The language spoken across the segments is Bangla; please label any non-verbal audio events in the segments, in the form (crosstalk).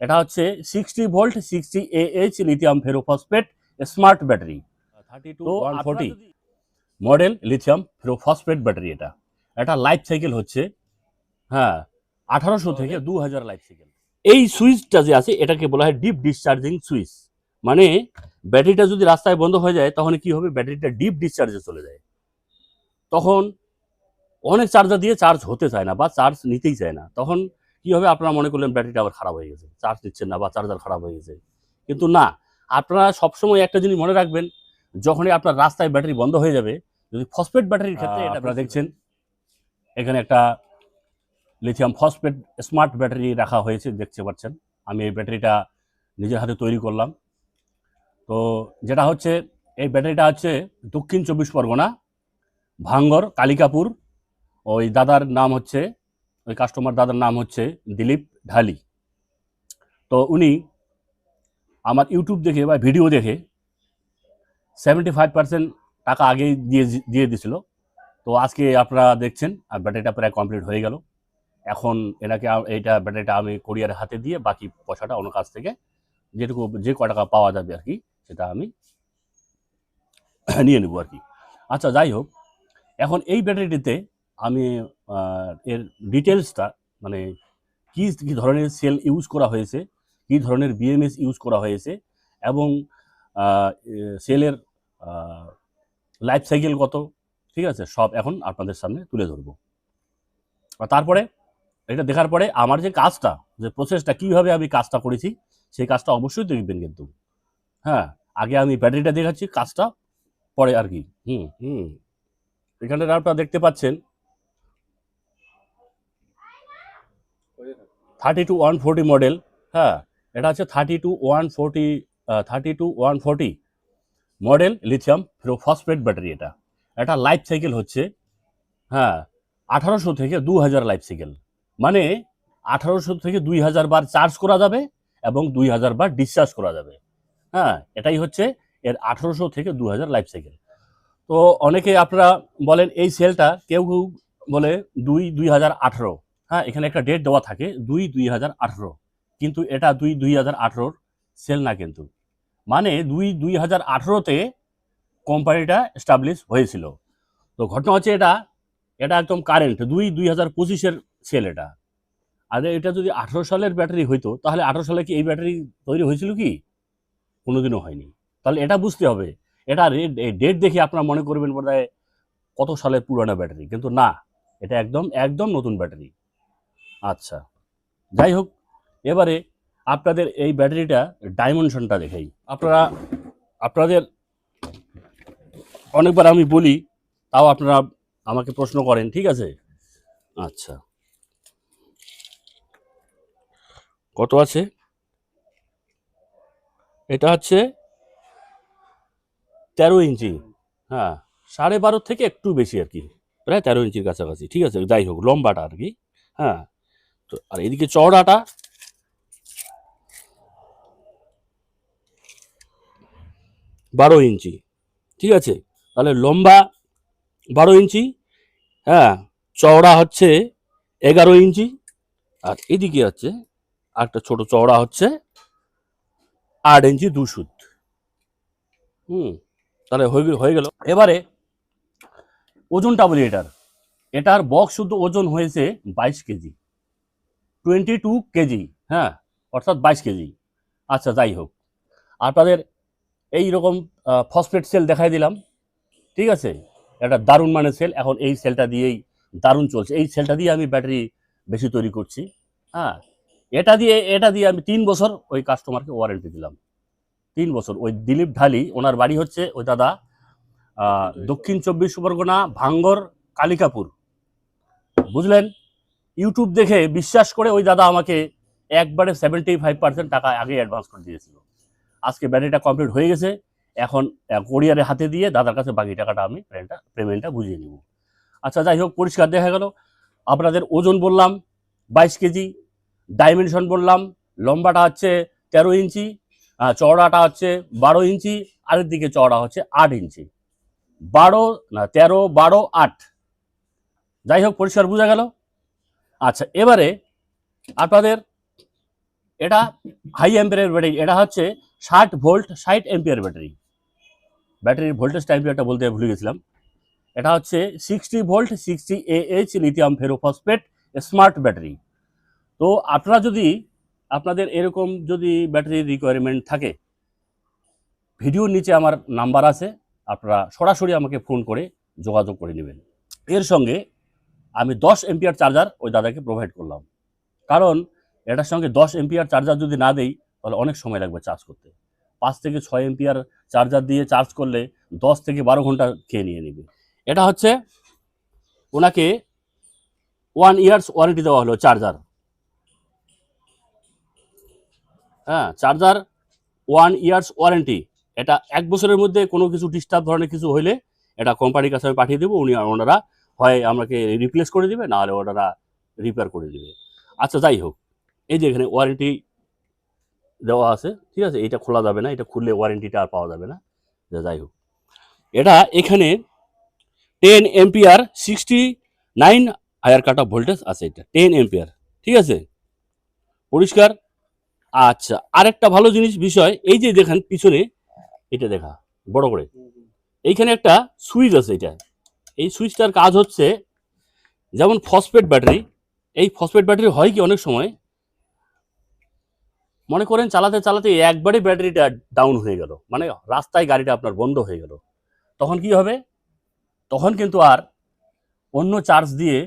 এটা হচ্ছে sixty volt sixty A H lithium ferrophosphate smart battery thirty two one forty model lithium ferrophosphate battery এটা। এটা লাইফ সাইকেল হচ্ছে হ্যাঁ আঠারোশো থেকে দু হাজার লাইফ সাইকেল এই সুইচটা যে আছে এটাকে বলা হয় ডিপ ডিসচার্জিং সুইচ। মানে ব্যাটারিটা যদি রাস্তায় বন্ধ হয়ে যায় তখন কি হবে? ব্যাটারিটা ডিপ ডিসচার্জে চলে যায়। তখন অনেক চার্জার দিয়ে চার্জ হতে চায় না বা চার্জ নিতেই চায় না। তখন কি হবে আপনারা মনে করলেন ব্যাটারিটা আবার খারাপ হয়ে গেছে? চার্জ নিচ্ছেন না বা চার্জার খারাপ হয়ে গেছে। কিন্তু না আপনারা সবসময় একটা জিনিস মনে রাখবেন যখনই আপনার রাস্তায় ব্যাটারি বন্ধ হয়ে যাবে যদি ফসফেট ব্যাটারির ক্ষেত্রে এটা আপনারা দেখছেন। এখানে একটা লিথিয়াম ফসফেট স্মার্ট ব্যাটারি রাখা হয়েছে দেখতে পাচ্ছেন। আমি এই ব্যাটারিটা নিজের হাতে তৈরি করলাম। তো যেটা হচ্ছে এই ব্যাটারিটা হচ্ছে দক্ষিণ চব্বিশ পরগনা ভাঙ্গর কালিকাপুর। ওই দাদার নাম হচ্ছে ওই কাস্টমার দাদার নাম হচ্ছে দিলীপ ঢালি। তো উনি আমার ইউটিউব দেখে বা ভিডিও দেখে সেভেন্টি ফাইভ পার্সেন্ট টাকা আগেই দিয়ে দিয়ে দিছিল তো আজকে আপনারা দেখছেন, আর ব্যাটারিটা প্রায় কমপ্লিট হয়ে গেল। এখন এনাকে এইটা ব্যাটারিটা আমি কোরিয়ারের হাতে দিয়ে বাকি পয়সাটা অন্য কাছ থেকে যেটুকু, যে ক টাকা পাওয়া যাবে আর কি, সেটা আমি (coughs) নিয়ে নেব আর কি। আচ্ছা যাই হোক, এখন এই ব্যাটারিটিতে আমি এর ডিটেলসটা মানে কী কী ধরনের সেল ইউজ করা হয়েছে, কী ধরনের বিএমএস ইউজ করা হয়েছে এবং সেলের লাইফ সাইকেল কত, ঠিক আছে? সব এখন আপনাদের সামনে তুলে ধরবো। আর তারপরে, এটা দেখার পরে আমার যে কাজটা, যে প্রসেসটা কীভাবে আমি কাজটা করেছি, সেই কাজটা অবশ্যই দেখবেন কিন্তু। হ্যাঁ আগে আমি ব্যাটারিটা দেখাচ্ছি, কাজটা, পরে আর কি। হুম হুম। এখানে আপনারা দেখতে পাচ্ছেন thirty two one forty model হ্যাঁ এটা হচ্ছে thirty two one forty thirty two one forty model lithium phosphate battery এটা। এটা লাইফ সাইকেল হচ্ছে হ্যাঁ আঠারোশো থেকে দু হাজার লাইফ সাইকেল মানে আঠারোশো থেকে দুই হাজার বার চার্জ করা যাবে এবং দুই হাজার বার ডিসচার্জ করা যাবে। হ্যাঁ এটাই হচ্ছে এর আঠারোশো থেকে দু হাজার লাইফ সাইকেল তো অনেকে আপনারা বলেন এই সেলটা কেউ কেউ বলে দুই দুই হাজার আঠারো। হ্যাঁ এখানে একটা ডেট দেওয়া থাকে, দুই দুই হাজার আঠারো। কিন্তু এটা দুই দুই হাজার আঠারোর সেল না কিন্তু। মানে দুই দুই হাজার আঠারোতে কোম্পানিটা এস্টাবলিশ হয়েছিল। তো ঘটনা হচ্ছে এটা এটা একদম কারেন্ট দুই দুই হাজার পঁচিশের সেল এটা। আর এটা যদি আঠারো সালের ব্যাটারি হইতো, তাহলে আঠারো সালে কি এই ব্যাটারি তৈরি হয়েছিল কি? কোনোদিনও হয়নি। তাহলে এটা বুঝতে হবে। এটা ডেট দেখে আপনারা মনে করবেন বোধ কত সালের পুরানো ব্যাটারি কিন্তু না, এটা একদম একদম নতুন ব্যাটারি আচ্ছা। যাই হোক, এবারে আপনাদের এই ব্যাটারিটা ডাইমেনশনটা দেখাই। আপনারা, আপনাদের অনেকবার আমি বলি, তাও আপনারা আমাকে প্রশ্ন করেন, ঠিক আছে? আচ্ছা। কত আছে? এটা হচ্ছে তেরো ইঞ্চি। হ্যাঁ সাড়ে বারো থেকে একটু বেশি আর কি। প্রায় তেরো ইঞ্চির কাছাকাছি, ঠিক আছে? যাই হোক, লম্বাটা আর কি। হ্যাঁ। তো, আর এদিকে চওড়াটা। বারো ইঞ্চি, ঠিক আছে? তাহলে লম্বা বারো ইঞ্চি হ্যাঁ চওড়া হচ্ছে এগারো ইঞ্চি, আর এদিকে হচ্ছে একটা ছোট চওড়া হচ্ছে আট ইঞ্চি দু সুত। হুম, তাহলে হয়ে গেল এবারে ওজনটা বলি এটার। এটার বক্স শুদ্ধ ওজন হয়েছে বাইশ কেজি। টোয়েন্টি টু কেজি হ্যাঁ অর্থাৎ বাইশ কেজি। আচ্ছা যাই হোক। আপনাদের এই রকম ফসফেট সেল দেখাই দিলাম। ঠিক আছে? এটা দারুণ মানের সেল এখন এই সেলটা দিয়েই দারুণ চলছে। এই সেলটা দিয়ে আমি ব্যাটারি বেশি তৈরি করছি। হ্যাঁ এটা দিয়ে এটা দিয়ে আমি তিন বছর ওই কাস্টমারকে ওয়ারেন্টি দিলাম। তিন বছর। ওই দিলীপ ঢালি ওনার বাড়ি হচ্ছে ওই দাদা দক্ষিণ চব্বিশ পরগনা ভাঙ্গর কালিকাপুর। বুঝলেন? ইউটিউব দেখে বিশ্বাস করে ওই দাদা আমাকে একবারে সেভেন্টি ফাইভ পার্সেন্ট টাকা আগে অ্যাডভান্স করে দিয়েছিল। আজকে ব্যাটারিটা কমপ্লিট হয়ে গেছে। এখন কোরিয়ারে হাতে দিয়ে দাদার কাছে বাকি টাকাটা আমি পেমেন্টটা পেমেন্টটা বুঝিয়ে নিব। আচ্ছা যাই হোক, পরিষ্কার দেখা গেল। আপনাদের ওজন বললাম, বাইশ কেজি ডাইমেনশন বললাম, লম্বাটা হচ্ছে তেরো ইঞ্চি চওড়াটা হচ্ছে বারো ইঞ্চি, আরের দিকে চওড়া হচ্ছে আট ইঞ্চি। বারো না, তেরো, বারো, আট। যাই হোক, পরিষ্কার বোঝা গেল। আচ্ছা এবারে আপনাদের এটা হাই অ্যাম্পিয়ারের ব্যাটারি এটা হচ্ছে ষাট ভোল্ট ষাট অ্যাম্পিয়ার ব্যাটারি ব্যাটারির ভোল্টেজ টাইপটা বলতে ভুলে গেছিলাম। এটা হচ্ছে sixty volt sixty A H lithium ferrophosphate smart battery তো আপনারা যদি আপনাদের এরকম যদি ব্যাটারির রিকোয়ারমেন্ট থাকে, ভিডিওর নিচে আমার নাম্বার আছে, আপনারা সরাসরি আমাকে ফোন করে যোগাযোগ করে নেবেন। এর সঙ্গে আমি দশ এমপিআর চার্জার ওই দাদাকে প্রোভাইড করলাম। কারণ এটার সঙ্গে দশ এমপিআর চার্জার যদি না দেই, তাহলে অনেক সময় লাগবে চার্জ করতে। পাঁচ থেকে ছয় এমপিআর চার্জার দিয়ে চার্জ করলে দশ থেকে বারো ঘণ্টা খেয়ে নিয়ে নেবে? এটা হচ্ছে ওনাকে ওয়ান ইয়ার্স ওয়ারেন্টি দেওয়া হলো চার্জার হ্যাঁ চার্জার ওয়ান ইয়ার্স ওয়ারেন্টি এটা এক বছরের মধ্যে কোনো কিছু ডিস্টার্ব ধরনের কিছু হইলে এটা কোম্পানির কাছে আমি পাঠিয়ে দেবো, উনি ওনারা হয় আমাকে রিপ্লেস করে দিবে, নাহলে ওনারা রিপেয়ার করে দিবে। আচ্ছা যাই হোক। এই যে এখানে ওয়ারেন্টি দেওয়া আছে, ঠিক আছে? এটা খোলা যাবে না, এটা খুললে ওয়ারেন্টিটা আর পাওয়া যাবে না। যাই হোক। এটা এখানে ten M P R sixty nine higher cut off voltage আছে এটা টেন এমপিআর ঠিক আছে? পরিষ্কার? আচ্ছা আরেকটা ভালো জিনিস, বিষয়, এই যে দেখেন পিছনে, এটা দেখা, বড় করে। এইখানে একটা সুইচ আছে এটা। এই সুইচটার কাজ হচ্ছে যেমন ফসফেট ব্যাটারি, এই ফসফেট ব্যাটারি হয় কি অনেক সময়? মনে করেন চালাতে চালাতে একবারে ব্যাটারিটা ডাউন হয়ে গেল মানে রাস্তায় গাড়িটা আপনার বন্ধ হয়ে গেল। তখন কি হবে? তখন কিন্তু আর অন্য চার্জ দিয়ে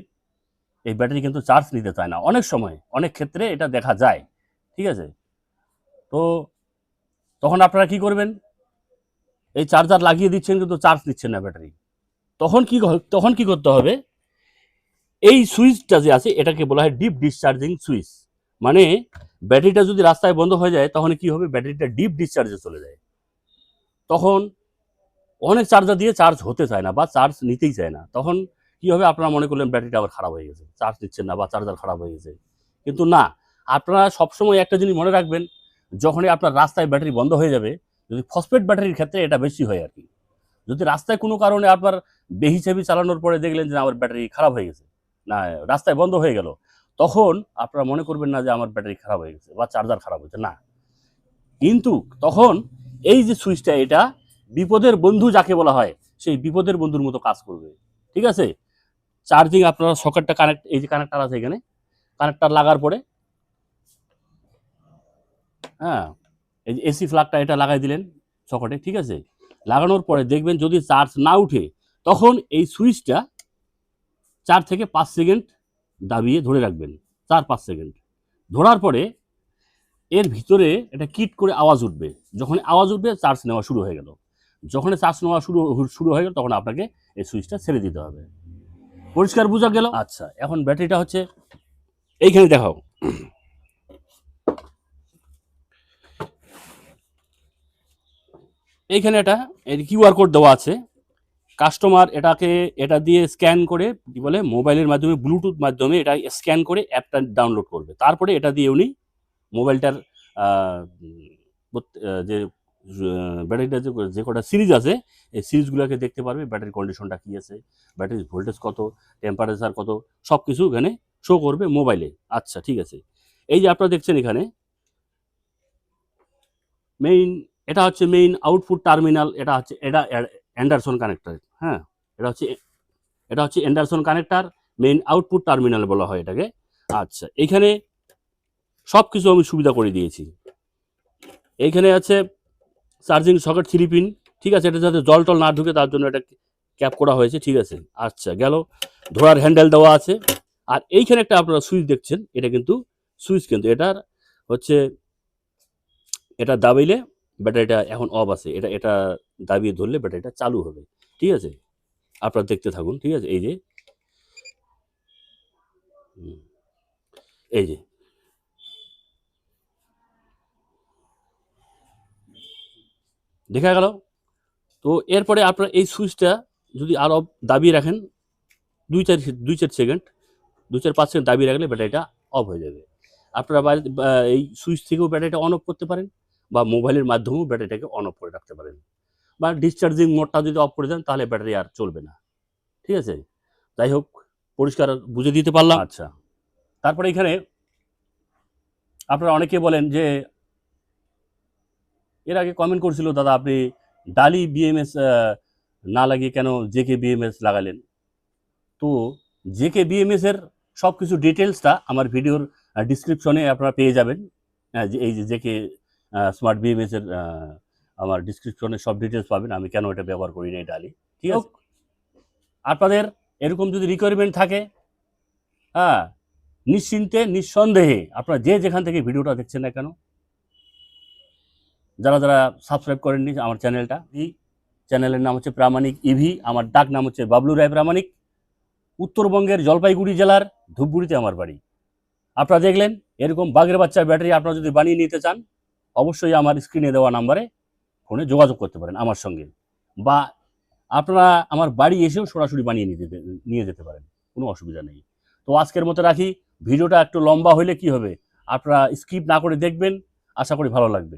এই ব্যাটারি কিন্তু চার্জ নিতে চায় না। অনেক সময়, অনেক ক্ষেত্রে এটা দেখা যায়, ঠিক আছে? তো তখন আপনারা কি করবেন? এই চার্জার লাগিয়ে দিচ্ছেন কিন্তু চার্জ নিচ্ছেন না ব্যাটারি। তখন কি তখন কি করতে হবে? এই সুইচটা যে আছে, এটাকে বলা হয় ডিপ ডিসচার্জিং সুইচ। মানে ব্যাটারিটা যদি রাস্তায় বন্ধ হয়ে যায়, তখন কি হবে? ব্যাটারিটা ডিপ ডিসচার্জে চলে যায়। তখন অনেক চার্জার দিয়ে চার্জ হতে চায় না বা চার্জ নিতেই চায় না। তখন কি হবে? আপনারা মনে করলেন ব্যাটারিটা আবার খারাপ হয়ে গেছে চার্জ নিচ্ছেন না বা চার্জার খারাপ হয়ে গেছে। কিন্তু না, আপনারা সবসময় একটা জিনিস মনে রাখবেন, যখনই আপনার রাস্তায় ব্যাটারি বন্ধ হয়ে যাবে, যদি ফসফেট ব্যাটারির ক্ষেত্রে এটা বেশি হয় আর কি। যদি রাস্তায় কোনো কারণে আপনার বেহি চেবি চালানোর পরে দেখলেন যে আমার ব্যাটারি খারাপ হয়ে গেছে, না, রাস্তায় বন্ধ হয়ে গেল, তখন আপনারা মনে করবেন না যে আমার ব্যাটারি খারাপ হয়ে গেছে বা চার্জার খারাপ হয়েছে, না। কিন্তু তখন এই যে সুইচটা, এটা বিপদের বন্ধু যাকে বলা হয়, সেই বিপদের বন্ধুর মতো কাজ করবে, ঠিক আছে? চার্জিং আপনারা সকেটটা কানেক্ট, এই যে কানেক্টার আছে এখানে, কানেক্টার লাগার পরে হ্যাঁ এই যে এসি ফ্লাগটা এটা লাগাই দিলেন সকেটে, ঠিক আছে? লাগানোর পরে দেখবেন যদি চার্জ না উঠে, তখন এই সুইচটা চার থেকে পাঁচ সেকেন্ড দাবিয়ে ধরে রাখবেন, চার পাঁচ সেকেন্ড। ধরার পরে এর ভিতরে এটা কিট করে আওয়াজ উঠবে। যখন আওয়াজ উঠবে চার্জ নেওয়া শুরু হয়ে গেল। যখন চার্জ নেওয়া শুরু শুরু হয়ে গেল, তখন আপনাকে এই সুইচটা ছেড়ে দিতে হবে। পরিষ্কার বোঝা গেল? আচ্ছা এখন ব্যাটারিটা হচ্ছে এইখানে দেখাও। এইখানে একটা কিউআর কোড দেওয়া আছে। কাস্টমার এটাকে, এটা দিয়ে স্ক্যান করে, কি বলে, মোবাইলের মাধ্যমে ব্লুটুথ মাধ্যমে এটা স্ক্যান করে অ্যাপটা ডাউনলোড করবে। তারপরে এটা দিয়ে উনি মোবাইলটার যে ব্যাটারিটা যে যে কটা সিরিজ আছে, এই সিরিজগুলোকে দেখতে পারবে ব্যাটারি কন্ডিশনটা কী আছে, ব্যাটারির ভোল্টেজ কত টেম্পারেচার কত সব কিছু এখানে শো করবে মোবাইলে। আচ্ছা ঠিক আছে। এই যে আপনারা দেখছেন এখানে মেইন এটা হচ্ছে মেইন আউটপুট টার্মিনাল এটা হচ্ছে এটা অ্যান্ডারসন কানেক্টর হ্যাঁ? এটা হচ্ছে এটা হচ্ছে Anderson connector main output terminal বলা হয় এটাকে। আচ্ছা এখানে সব কিছু আমি সুবিধা করে দিয়েছি। এইখানে আছে চার্জিং সকেট থ্রি পিন ঠিক আছে? এটা যাতে জল টল না ঢুকে, তার জন্য এটা ক্যাপ করা হয়েছে, ঠিক আছে? আচ্ছা গেল। ধরার হ্যান্ডেল দেওয়া আছে। আর এইখানে একটা আপনারা সুইচ দেখছেন, এটা কিন্তু সুইচ কিন্তু, এটার হচ্ছে, এটা দাবাইলে ব্যাটারিটা এখন অফ আছে। এটা এটা দাবিয়ে ধরলে ব্যাটারিটা চালু হবে। ঠিক আছে? আপনারা দেখতে থাকুন। ঠিক আছে? এই যে। এই যে। দেখা গেল। তো এরপরে আপনার এই সুইচটা যদি আরও দাবিয়ে রাখেন, দুই চার দুই চার সেকেন্ড, দুই চার, পাঁচ সেকেন্ড দাবিয়ে রাখলে ব্যাটারিটা অফ হয়ে যাবে। আপনারা বাইরে এই সুইচ থেকেও ব্যাটারিটা অন অফ করতে পারেন। বা মোবাইলের মাধ্যমেও ব্যাটারিটাকে অন অফ করে রাখতে পারেন। বা ডিসচার্জিং মোডটা যদি অফ করে দেন তাহলে ব্যাটারি আর চলবে না। ঠিক আছে? যাই হোক পরিষ্কার বুঝে দিতে পারলাম। আচ্ছা। তারপরে এখানে আপনারা অনেকে বলেন যে এর আগে কমেন্ট করছিল দাদা আপনি ডালি বিএমএস না লাগিয়ে কেন জেকে বিএমএস লাগালেন? তো জেকে বিএমএস এর সব কিছু ডিটেলসটা আমার ভিডিওর ডিসক্রিপশনে আপনারা পেয়ে যাবেন। হ্যাঁ, যে এই যে জেকে স্মার্ট বিএমএস এর আমার ডিসক্রিপশনে সব ডিটেলস পাবেন। আমি কেন এটা ব্যবহার করি না এই ডালি? ঠিক আছে? আপনাদের এরকম যদি রিকোয়ারমেন্ট থাকে হ্যাঁ নিশ্চিন্তে নিঃসন্দেহে আপনারা যে যেখান থেকে ভিডিওটা দেখছেন না কেন যারা যারা সাবস্ক্রাইব করেননি আমার চ্যানেলটা এই চ্যানেলের নাম হচ্ছে প্রামাণিক ইভি আমার ডাক নাম হচ্ছে বাবলু রায় প্রামাণিক উত্তরবঙ্গের জলপাইগুড়ি জেলার ধূপগুড়িতে আমার বাড়ি। আপনারা দেখলেন এরকম বাঘের বাচ্চার ব্যাটারি আপনারা যদি বানিয়ে নিতে চান অবশ্যই আমার স্ক্রিনে দেওয়া নাম্বারে ফোনে যোগাযোগ করতে পারেন আমার সঙ্গে। বা আপনারা আমার বাড়ি এসেও সরাসরি বানিয়ে নিতে নিয়ে যেতে পারেন, কোনো অসুবিধা নেই। তো আজকের মতো রাখি। ভিডিওটা একটু লম্বা হইলে কি হবে? আপনারা স্কিপ না করে দেখবেন। আশা করি ভালো লাগবে।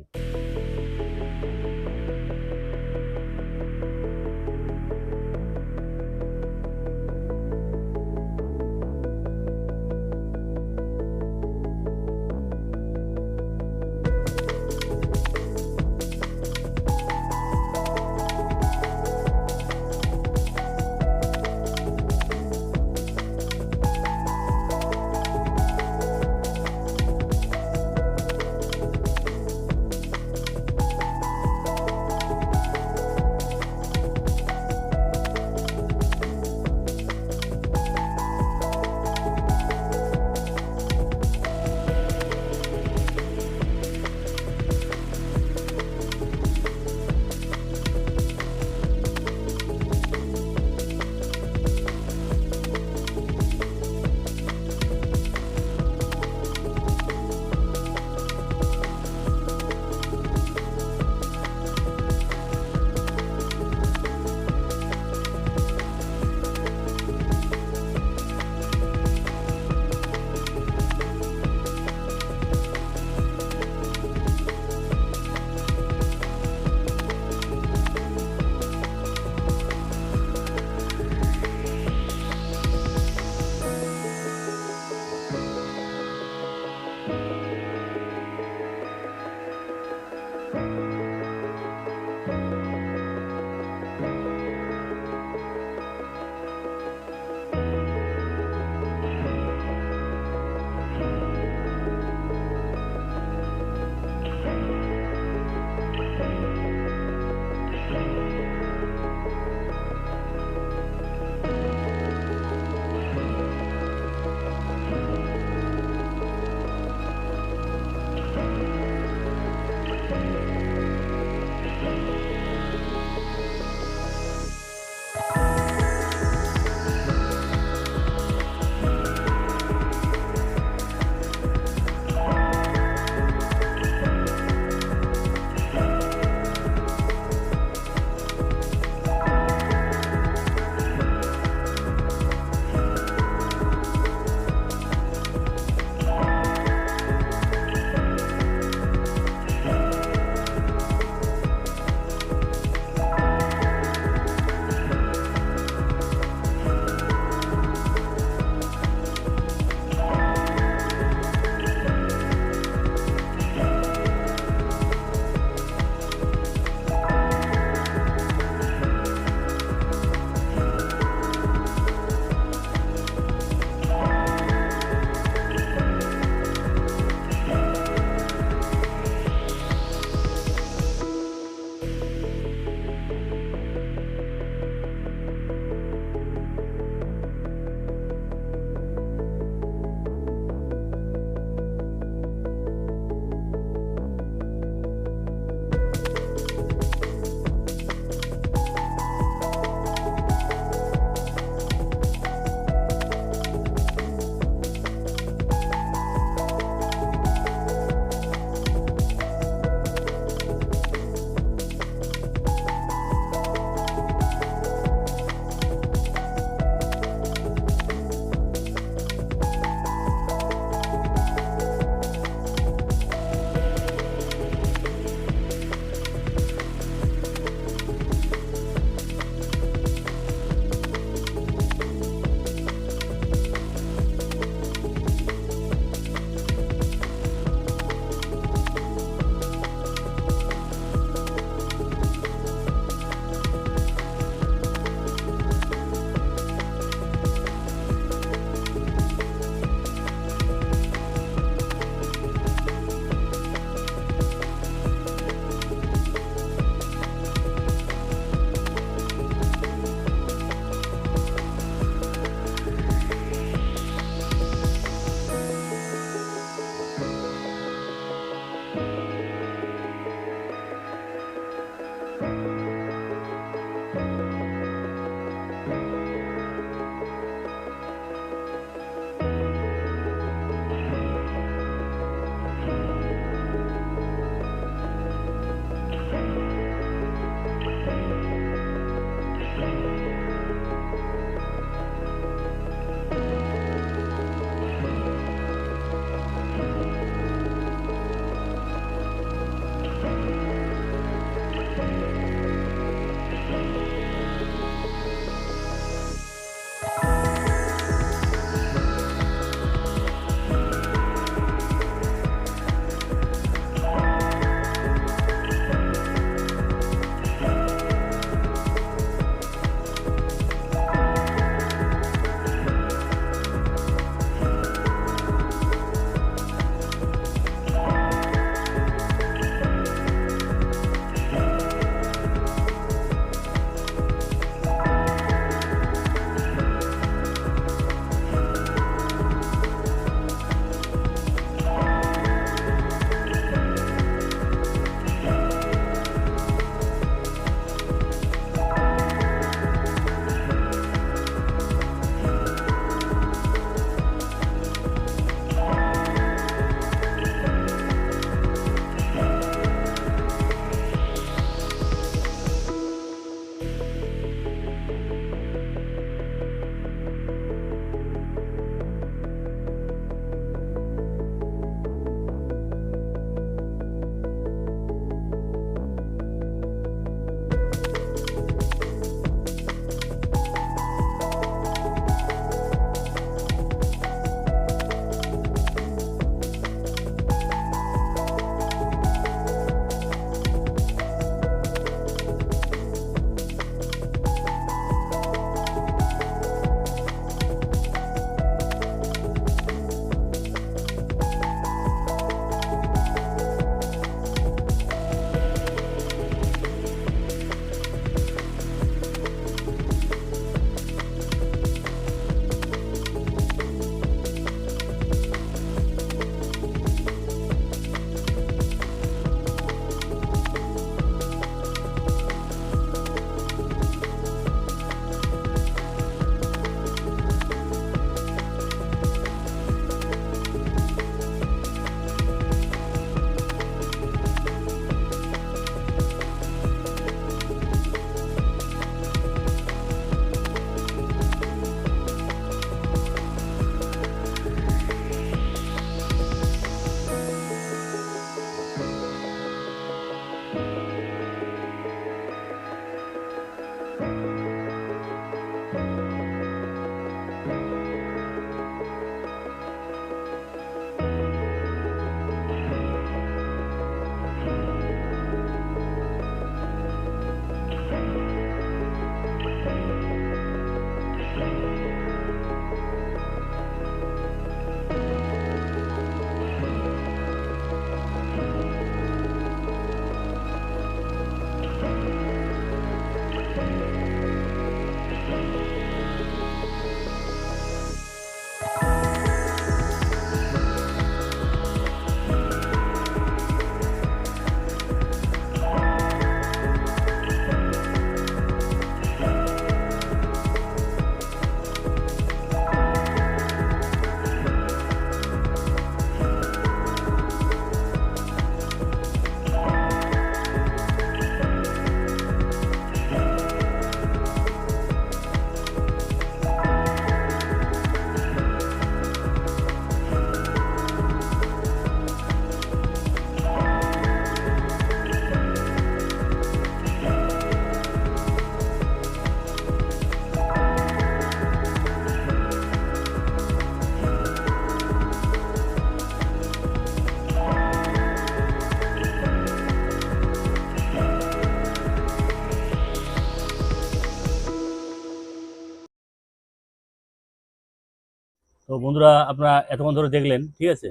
তো বন্ধুরা, আপনারা এতক্ষণ ধরে দেখলেন, ঠিক আছে?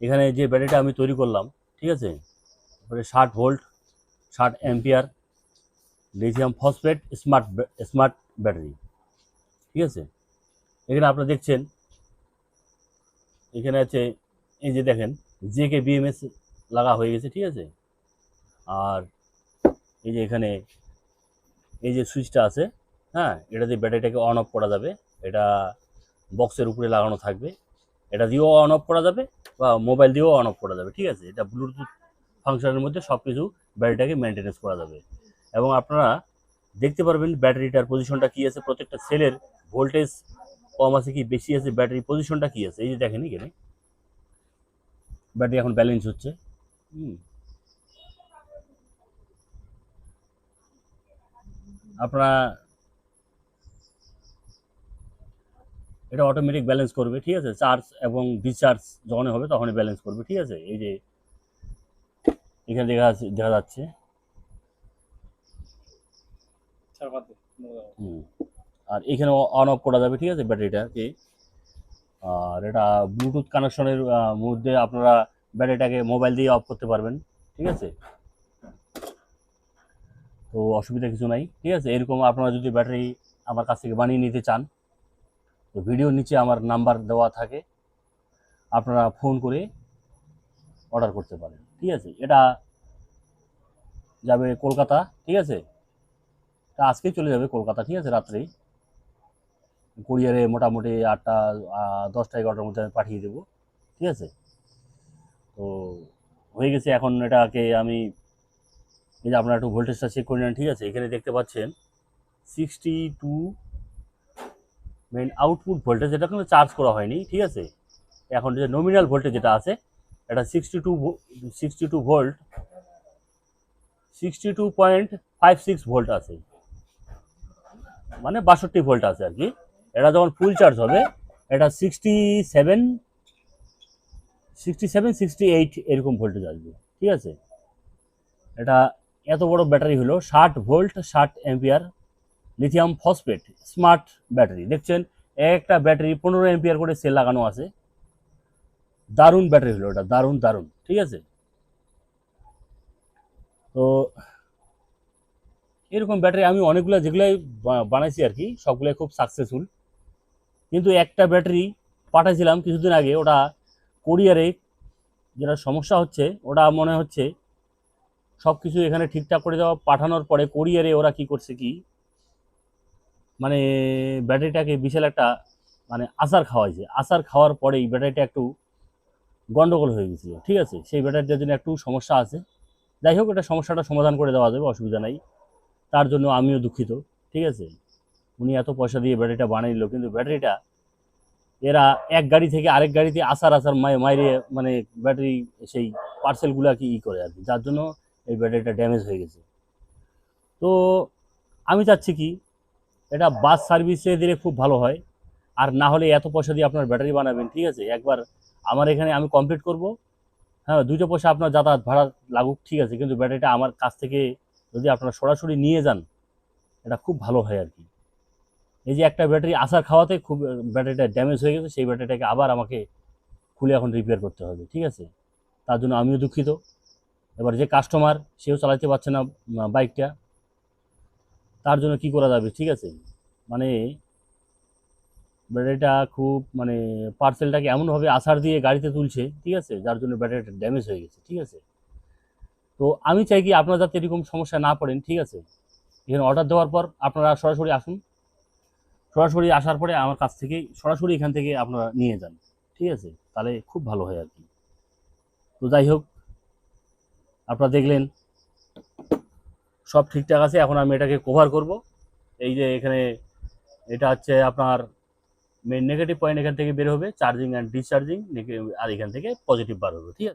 এখানে যে ব্যাটারিটা আমি তৈরি করলাম, ঠিক আছে? তারপরে ষাট ভোল্ট, ষাট ampere, lithium phosphate, smart smart battery, ঠিক আছে? এখানে আপনারা দেখছেন, এখানে আছে, এই যে দেখেন জে কে বিএমএস লাগা হয়ে গেছে, ঠিক আছে? আর এই যে এখানে, এই যে সুইচটা আছে হ্যাঁ? এটা দিয়ে ব্যাটারিটাকে অন অফ করা যাবে। এটা বক্সের উপরে লাগানো থাকবে। এটা দিয়েও অন অফ করা যাবে বা মোবাইল দিয়েও অন অফ করা যাবে, ঠিক আছে? এটা ব্লুটুথ ফাংশনের মধ্যে সব কিছু ব্যাটারিটাকে মেনটেনেন্স করা যাবে। এবং আপনারা দেখতে পারবেন ব্যাটারিটার পজিশনটা কি আছে, প্রত্যেকটা সেলের ভোল্টেজ কম আছে কি, বেশি আছে ব্যাটারি পজিশনটা কি আছে? এই যে দেখেন এখানে। ব্যাটারি এখন ব্যালেন্স হচ্ছে। আপনারা এটা অটোমেটিক ব্যালেন্স করবে ঠিক আছে? চার্জ এবং ডিসচার্জ যখন হবে তখনই ব্যালেন্স করবে ঠিক আছে? এই যে এখানে দেখা যাচ্ছে দেখা যাচ্ছে। হুম। আর এখানে অন অফ করা যাবে ঠিক আছে ব্যাটারিটাকে? আর এটা ব্লুটুথ কানেকশনের মধ্যে আপনারা ব্যাটারিটাকে মোবাইল দিয়ে অফ করতে পারবেন ঠিক আছে? তো অসুবিধা কিছু নাই ঠিক আছে? এরকম আপনারা যদি ব্যাটারি আমার কাছ থেকে বানিয়ে নিতে চান তো ভিডিওর নিচে আমার নাম্বার দেওয়া থাকে। আপনারা ফোন করে অর্ডার করতে পারেন, ঠিক আছে? এটা যাবে কলকাতা, ঠিক আছে? তা আজকেই চলে যাবে কলকাতা, ঠিক আছে, রাত্রেই। কুরিয়ারে মোটামুটি আটটা দশটা, এগারোটার মধ্যে আমি পাঠিয়ে দেবো, ঠিক আছে? তো হয়ে গেছে এখন এটাকে আমি, এই যে আপনারা একটু ভোল্টেজটা চেক করে নেন, ঠিক আছে? এখানে দেখতে পাচ্ছেন sixty two main output voltage যেটা কিন্তু চার্জ করা হয়নি, ঠিক আছে? এখন যে নমিনাল ভোল্টেজ যেটা আছে, এটা sixty two sixty two volt sixty two point five six volt আছে। মানে বাষট্টি ভোল্ট আছে আর কি। এটা যখন ফুল চার্জ হবে, এটা sixty seven sixty seven sixty eight এরকম ভোল্টেজ আসবে, ঠিক আছে? এটা এত বড় ব্যাটারি হলো ষাট ভোল্ট ষাট ampere lithium phosphate smart battery দেখছেন? একটা ব্যাটারি পনেরো অ্যাম্পিয়ার করে সেল লাগানো আছে। দারুণ ব্যাটারি হলো এটা দারুণ দারুণ, ঠিক আছে? তো এরকম ব্যাটারি আমি অনেকগুলো যেগুলাই বানাইছি আর কি, সবগুলাই খুব সাকসেসফুল কিন্তু একটা ব্যাটারি পাঠাইছিলাম কিছুদিন আগে, ওটা কোরিয়ারে যেটা সমস্যা হচ্ছে, ওটা মনে হচ্ছে সব কিছু এখানে ঠিকঠাক করে দেওয়া, পাঠানোর পরে কোরিয়ারে ওরা কি করছে কি মানে ব্যাটারিটাকে বিশাল একটা মানে আচার খাওয়াইছে আচার খাওয়ার পরেই ব্যাটারিটা একটু গন্ডগোল হয়ে গেছিল, ঠিক আছে? সেই ব্যাটারিটার জন্য একটু সমস্যা আছে। যাই হোক, এটা সমস্যাটা সমাধান করে দেওয়া যাবে, অসুবিধা নাই। তার জন্য আমিও দুঃখিত, ঠিক আছে? উনি এত পয়সা দিয়ে ব্যাটারিটা বানিয়ে নিল, কিন্তু ব্যাটারিটা, এরা এক গাড়ি থেকে আরেক গাড়িতে আসার আসার মাই- মাইরে মানে ব্যাটারি সেই পার্সেলগুলাকে ই করে আর কি। যার জন্য এই ব্যাটারিটা ড্যামেজ হয়ে গেছে। তো আমি চাচ্ছি কি এটা বাস সার্ভিসে দিলে খুব ভালো হয়। আর না হলে এত পয়সা দিয়ে আপনার ব্যাটারি বানাবেন, ঠিক আছে? একবার আমার এখানে আমি কমপ্লিট করব। হ্যাঁ দুটো পয়সা আপনার যাতায়াত ভাড়া লাগুক, ঠিক আছে? কিন্তু ব্যাটারিটা আমার কাছ থেকে যদি আপনারা সরাসরি নিয়ে যান, এটা খুব ভালো হয় আর কি। এই যে একটা ব্যাটারি আসার খাওয়াতে খুব ব্যাটারিটা ড্যামেজ হয়ে গেছে, সেই ব্যাটারিটাকে আবার আমাকে খুলে এখন রিপেয়ার করতে হবে, ঠিক আছে? তার জন্য আমিও দুঃখিত। এবার যে কাস্টমার সেও চালাতে পারছে না বাইকটা তার জন্য কি করা যাবে? ঠিক আছে? মানে ব্যাটারিটা খুব মানে পার্সেলটাকে এমনভাবে আসার দিয়ে গাড়িতে তুলছে, ঠিক আছে? যার জন্য ব্যাটারিটা ড্যামেজ হয়ে গেছে, ঠিক আছে? তো আমি চাই কি আপনারা যাতে এরকম সমস্যা না পড়েন, ঠিক আছে? এখানে অর্ডার দেওয়ার পর আপনারা সরাসরি আসুন। সরাসরি আসার পরে আমার কাছ থেকে সরাসরি এখান থেকে আপনারা নিয়ে যান, ঠিক আছে? তাহলে খুব ভালো হয় আর কি। তো যাই হোক, আপনারা দেখলেন সব ঠিকঠাক আছে, এখন আমি এটাকে কভার করব। এই যে এখানে এটা হচ্ছে আপনার মেন নেগেটিভ পয়েন্ট এখান থেকে বের হবে চার্জিং অ্যান্ড ডিসচার্জিং আর এখান থেকে পজিটিভ বার হবে, ঠিক আছে?